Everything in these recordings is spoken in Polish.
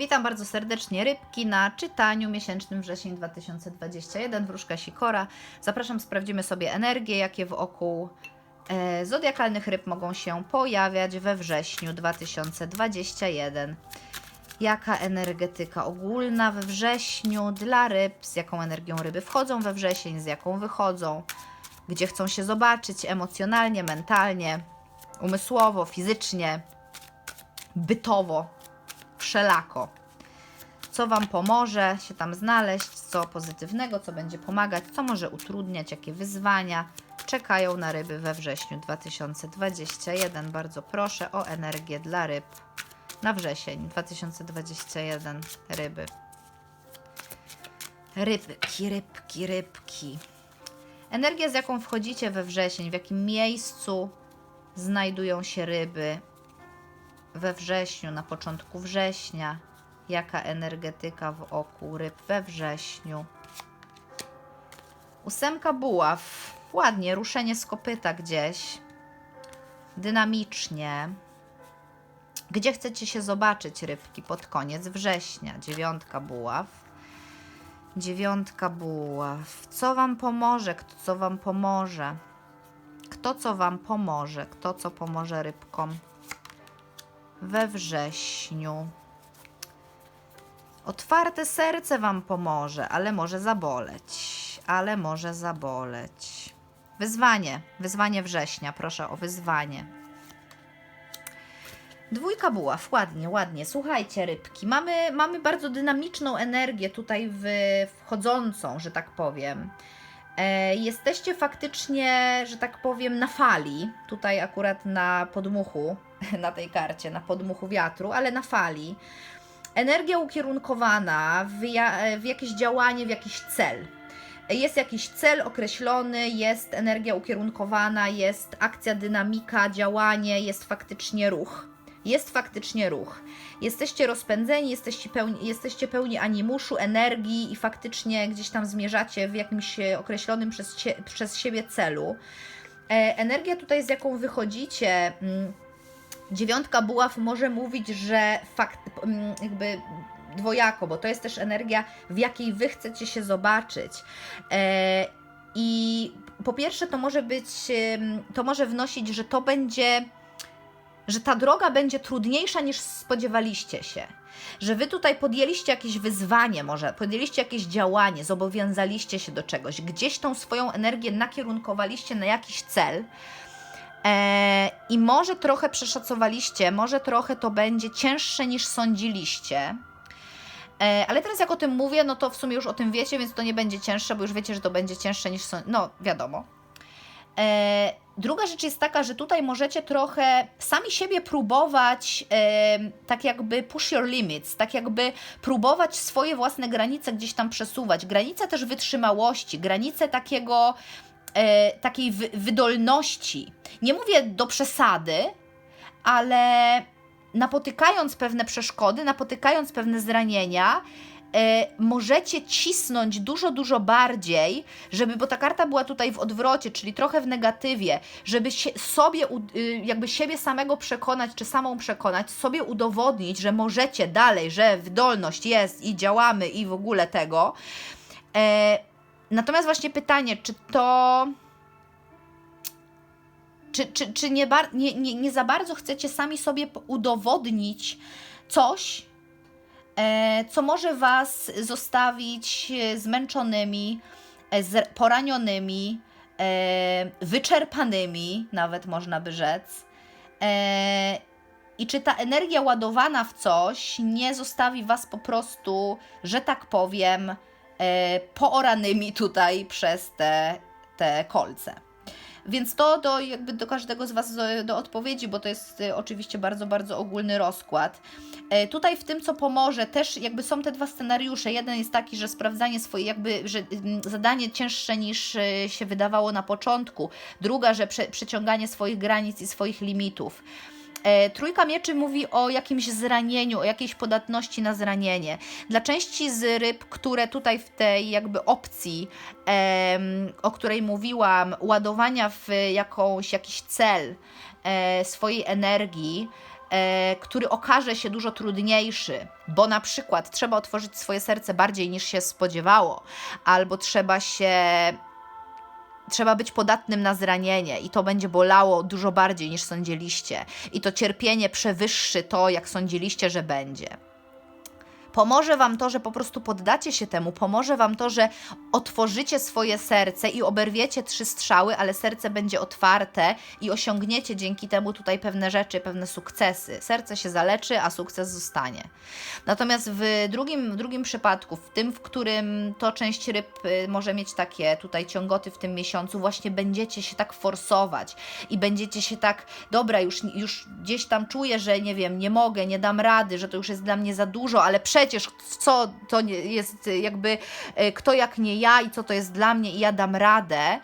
Witam bardzo serdecznie rybki na czytaniu miesięcznym wrzesień 2021 Wróżka Sikora. Zapraszam, sprawdzimy sobie energię, jakie wokół e, zodiakalnych ryb mogą się pojawiać we wrześniu 2021. Jaka energetyka ogólna we wrześniu dla ryb, z jaką energią ryby wchodzą we wrzesień, z jaką wychodzą, gdzie chcą się zobaczyć emocjonalnie, mentalnie, umysłowo, fizycznie, bytowo wszelako. Co Wam pomoże się tam znaleźć, co pozytywnego, co będzie pomagać, co może utrudniać, jakie wyzwania czekają na ryby we wrześniu 2021. Bardzo proszę o energię dla ryb na wrzesień 2021. Ryby. Rybki, rybki, rybki. Energia, z jaką wchodzicie we wrzesień, w jakim miejscu znajdują się ryby, we wrześniu, na początku września, jaka energetyka wokół ryb we wrześniu. Ósemka buław, ładnie, ruszenie z kopyta gdzieś, dynamicznie. Gdzie chcecie się zobaczyć rybki pod koniec września? Dziewiątka buław. Dziewiątka buław. Co Wam pomoże? Kto co Wam pomoże? Kto co Wam pomoże? Kto co pomoże rybkom? We wrześniu. Otwarte serce Wam pomoże, ale może zaboleć. Ale może zaboleć. Wyzwanie, wyzwanie września, proszę o wyzwanie. Dwójka buław, ładnie, ładnie. Słuchajcie, rybki, mamy, mamy bardzo dynamiczną energię tutaj w, wchodzącą, że tak powiem. E, jesteście faktycznie, że tak powiem, na fali. Tutaj akurat na podmuchu, na tej karcie, na podmuchu wiatru, ale na fali. Energia ukierunkowana w, w jakieś działanie, w jakiś cel. Jest jakiś cel określony, jest energia ukierunkowana, jest akcja, dynamika, działanie, jest faktycznie ruch. Jest faktycznie ruch. Jesteście rozpędzeni, jesteście pełni, jesteście pełni animuszu, energii i faktycznie gdzieś tam zmierzacie w jakimś określonym przez, przez siebie celu. E, energia tutaj, z jaką wychodzicie, mm, dziewiątka buław może mówić, że fakt, mm, jakby dwojako, bo to jest też energia, w jakiej wy chcecie się zobaczyć. E, I po pierwsze, to może być, to może wnosić, że to będzie że ta droga będzie trudniejsza niż spodziewaliście się. Że wy tutaj podjęliście jakieś wyzwanie, może podjęliście jakieś działanie, zobowiązaliście się do czegoś, gdzieś tą swoją energię nakierunkowaliście na jakiś cel. E, I może trochę przeszacowaliście, może trochę to będzie cięższe niż sądziliście. E, ale teraz jak o tym mówię, no to w sumie już o tym wiecie, więc to nie będzie cięższe, bo już wiecie, że to będzie cięższe niż sądziliście. No, wiadomo. E, druga rzecz jest taka, że tutaj możecie trochę sami siebie próbować, e, tak jakby push your limits, tak jakby próbować swoje własne granice gdzieś tam przesuwać. Granice też wytrzymałości, granice takiego, e, takiej wy, wydolności. Nie mówię do przesady, ale napotykając pewne przeszkody, napotykając pewne zranienia, e, możecie cisnąć dużo, dużo bardziej, żeby, bo ta karta była tutaj w odwrocie, czyli trochę w negatywie, żeby się, sobie, y, jakby siebie samego przekonać, czy samą przekonać, sobie udowodnić, że możecie dalej, że wydolność jest i działamy i w ogóle tego. E, natomiast właśnie pytanie, czy to czy, czy, czy nie, bar- nie, nie, nie za bardzo chcecie sami sobie udowodnić coś, e, co może Was zostawić e, zmęczonymi, e, poranionymi, e, wyczerpanymi, nawet można by rzec. E, I czy ta energia ładowana w coś nie zostawi Was po prostu, że tak powiem, pooranymi tutaj przez te, te kolce? Więc to do, jakby do każdego z Was do, odpowiedzi, bo to jest y, oczywiście bardzo, bardzo ogólny rozkład. E, tutaj w tym, co pomoże, też jakby są te dwa scenariusze. Jeden jest taki, że sprawdzanie swoje, jakby, że zadanie cięższe niż się wydawało na początku. Druga, że prze, przeciąganie swoich granic i swoich limitów. E, Trójka mieczy mówi o jakimś zranieniu, o jakiejś podatności na zranienie. Dla części z ryb, które tutaj w tej jakby opcji, o której mówiłam, ładowania w jakąś, jakiś cel e, swojej energii, e, który okaże się dużo trudniejszy, bo na przykład trzeba otworzyć swoje serce bardziej niż się spodziewało, albo trzeba się trzeba być podatnym na zranienie i to będzie bolało dużo bardziej niż sądziliście. I to cierpienie przewyższy to, jak sądziliście, że będzie. Pomoże Wam to, że po prostu poddacie się temu, pomoże Wam to, że otworzycie swoje serce i oberwiecie trzy strzały, ale serce będzie otwarte i osiągniecie dzięki temu tutaj pewne rzeczy, pewne sukcesy. Serce się zaleczy, a sukces zostanie. Natomiast w drugim, w drugim przypadku, w tym, w którym to część ryb y, może mieć takie tutaj ciągoty w tym miesiącu, właśnie będziecie się tak forsować i będziecie się tak, dobra, już, już gdzieś tam czuję, że nie wiem, nie mogę, nie dam rady, że to już jest dla mnie za dużo, ale przecież co to jest jakby e, kto jak nie ja i co to jest dla mnie i ja dam radę.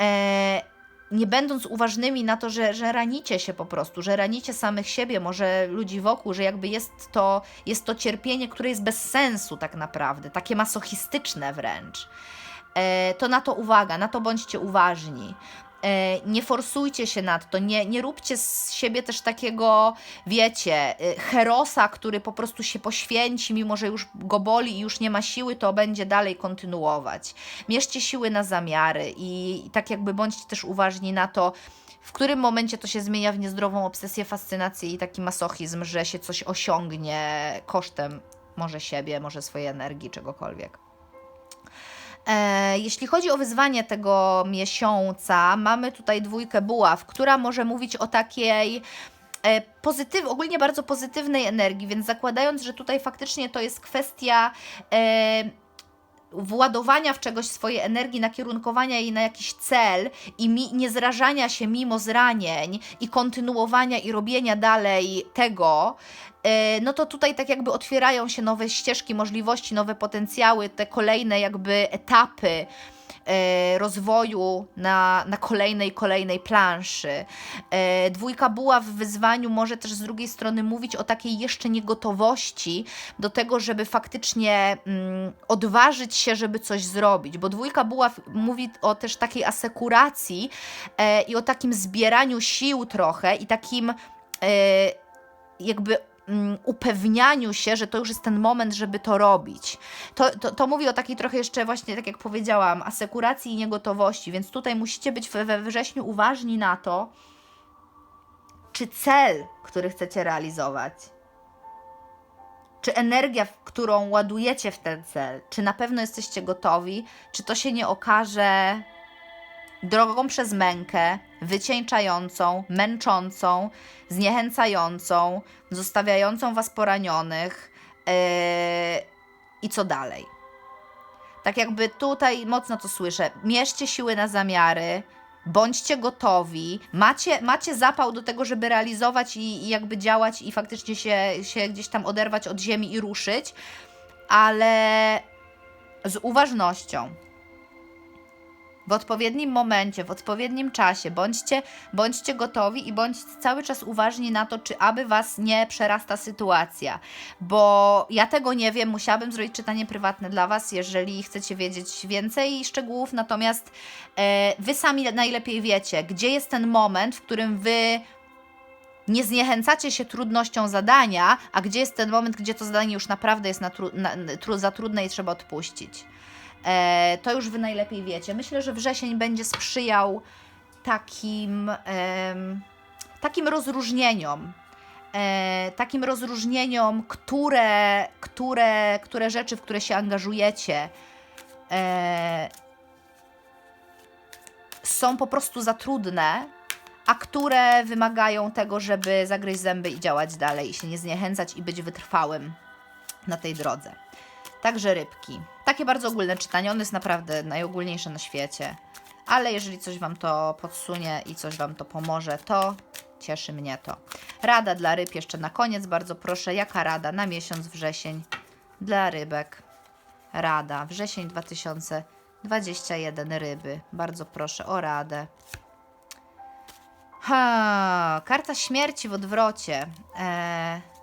E, nie będąc uważnymi na to, że, że ranicie się po prostu, że ranicie samych siebie, może ludzi wokół, że jakby jest to, jest to cierpienie, które jest bez sensu tak naprawdę, takie masochistyczne wręcz. E, to na to uwaga, na to bądźcie uważni. E, nie forsujcie się nad to, nie, nie róbcie z siebie też takiego, wiecie, e, herosa, który po prostu się poświęci, mimo że już go boli i już nie ma siły, to będzie dalej kontynuować. Mierzcie siły na zamiary i, i tak jakby bądźcie też uważni na to, w którym momencie to się zmienia w niezdrową obsesję, fascynację i taki masochizm, że się coś osiągnie kosztem może siebie, może swojej energii, czegokolwiek. E, jeśli chodzi o wyzwanie tego miesiąca, mamy tutaj dwójkę buław, która może mówić o takiej e, pozytyw, ogólnie bardzo pozytywnej energii, więc zakładając, że tutaj faktycznie to jest kwestia e, władowania w czegoś swojej energii, nakierunkowania jej na jakiś cel i mi, nie zrażania się mimo zranień i kontynuowania i robienia dalej tego, no to tutaj tak jakby otwierają się nowe ścieżki, możliwości, nowe potencjały, te kolejne jakby etapy e, rozwoju na, na kolejnej, kolejnej planszy. E, Dwójka buła w wyzwaniu może też z drugiej strony mówić o takiej jeszcze niegotowości do tego, żeby faktycznie mm, odważyć się, żeby coś zrobić, bo dwójka buław mówi o też takiej asekuracji i o takim zbieraniu sił trochę i takim jakby upewnianiu się, że to już jest ten moment, żeby to robić. To, to, to mówi o takiej trochę jeszcze właśnie, tak jak powiedziałam, asekuracji i niegotowości, więc tutaj musicie być we, we wrześniu uważni na to, czy cel, który chcecie realizować, czy energia, którą ładujecie w ten cel, czy na pewno jesteście gotowi, czy to się nie okaże drogą przez mękę, wycieńczającą, męczącą, zniechęcającą, zostawiającą was poranionych yy, i co dalej. Tak jakby tutaj mocno to słyszę. Mierzcie siły na zamiary, bądźcie gotowi, macie, macie zapał do tego, żeby realizować i, i jakby działać i faktycznie się, się gdzieś tam oderwać od ziemi i ruszyć, ale z uważnością. W odpowiednim momencie, w odpowiednim czasie bądźcie, bądźcie gotowi i bądźcie cały czas uważni na to, czy aby Was nie przerasta sytuacja. Bo ja tego nie wiem, musiałabym zrobić czytanie prywatne dla Was, jeżeli chcecie wiedzieć więcej szczegółów. Natomiast e, Wy sami najlepiej wiecie, gdzie jest ten moment, w którym Wy nie zniechęcacie się trudnością zadania, a gdzie jest ten moment, gdzie to zadanie już naprawdę jest na tru, na, tru, za trudne i trzeba odpuścić. E, to już Wy najlepiej wiecie. Myślę, że wrzesień będzie sprzyjał takim, takim rozróżnieniom. E, takim rozróżnieniom, które, które, które rzeczy, w które się angażujecie, e, są po prostu za trudne, a które wymagają tego, żeby zagryźć zęby i działać dalej, i się nie zniechęcać i być wytrwałym na tej drodze. Także rybki. Takie bardzo ogólne czytanie, ono jest naprawdę najogólniejsze na świecie. Ale jeżeli coś Wam to podsunie i coś Wam to pomoże, to cieszy mnie to. Rada dla ryb jeszcze na koniec, bardzo proszę. Jaka rada na miesiąc wrzesień dla rybek? Rada wrzesień 2021 ryby. Bardzo proszę o radę. Ha, karta śmierci w odwrocie. Eee,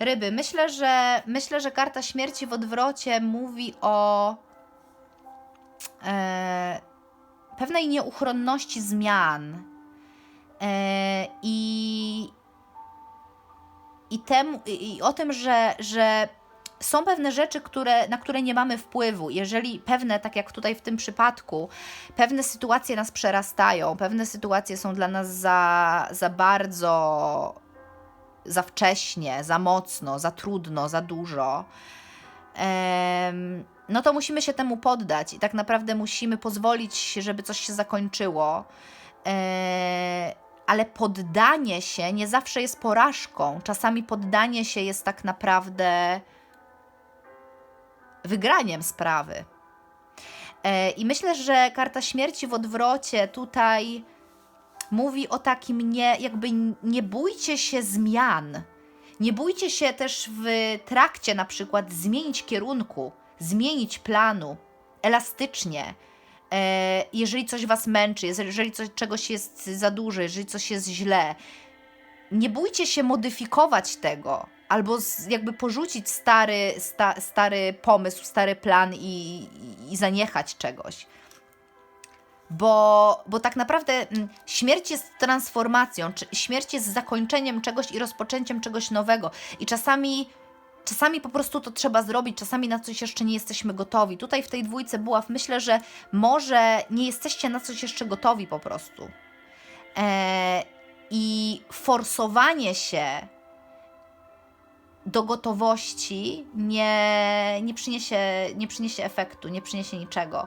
ryby. Myślę, że myślę, że karta śmierci w odwrocie mówi o e, pewnej nieuchronności zmian. E, I i, temu, i, i o tym, że, że są pewne rzeczy, które, na które nie mamy wpływu. Jeżeli pewne, tak jak tutaj w tym przypadku, pewne sytuacje nas przerastają, pewne sytuacje są dla nas za, za bardzo, za wcześnie, za mocno, za trudno, za dużo, no to musimy się temu poddać i tak naprawdę musimy pozwolić, żeby coś się zakończyło. E, ale poddanie się nie zawsze jest porażką. Czasami poddanie się jest tak naprawdę wygraniem sprawy. E, I myślę, że karta śmierci w odwrocie tutaj mówi o takim nie, jakby nie bójcie się zmian. Nie bójcie się też w trakcie na przykład zmienić kierunku, zmienić planu elastycznie. E, jeżeli coś was męczy, jeżeli coś, czegoś jest za dużo, jeżeli coś jest źle, nie bójcie się modyfikować tego, albo jakby porzucić stary, sta, stary pomysł, stary plan i, i zaniechać czegoś. Bo, bo tak naprawdę mm, śmierć jest transformacją, czy śmierć jest zakończeniem czegoś i rozpoczęciem czegoś nowego. I czasami, czasami po prostu to trzeba zrobić, czasami na coś jeszcze nie jesteśmy gotowi. Tutaj w tej dwójce buław myślę, że może nie jesteście na coś jeszcze gotowi po prostu. E, I forsowanie się do gotowości nie, nie, przyniesie, nie przyniesie efektu, nie przyniesie niczego.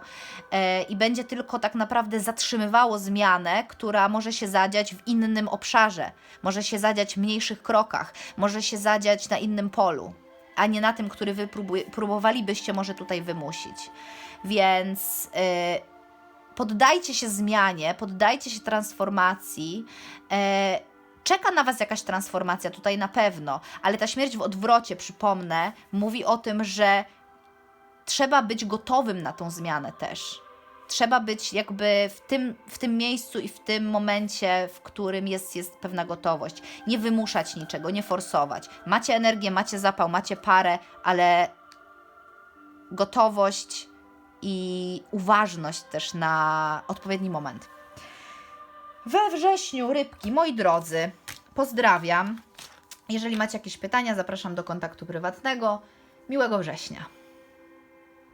E, I będzie tylko tak naprawdę zatrzymywało zmianę, która może się zadziać w innym obszarze, może się zadziać w mniejszych krokach, może się zadziać na innym polu, a nie na tym, który wy próbowalibyście może tutaj wymusić. Więc. e, Poddajcie się zmianie, poddajcie się transformacji. E, czeka na Was jakaś transformacja, tutaj na pewno, ale ta śmierć w odwrocie, przypomnę, mówi o tym, że trzeba być gotowym na tą zmianę też. Trzeba być jakby w tym, w tym miejscu i w tym momencie, w którym jest, jest pewna gotowość. Nie wymuszać niczego, nie forsować. Macie energię, macie zapał, macie parę, ale gotowość i uważność też na odpowiedni moment. We wrześniu, rybki, moi drodzy, pozdrawiam. Jeżeli macie jakieś pytania, zapraszam do kontaktu prywatnego. Miłego września.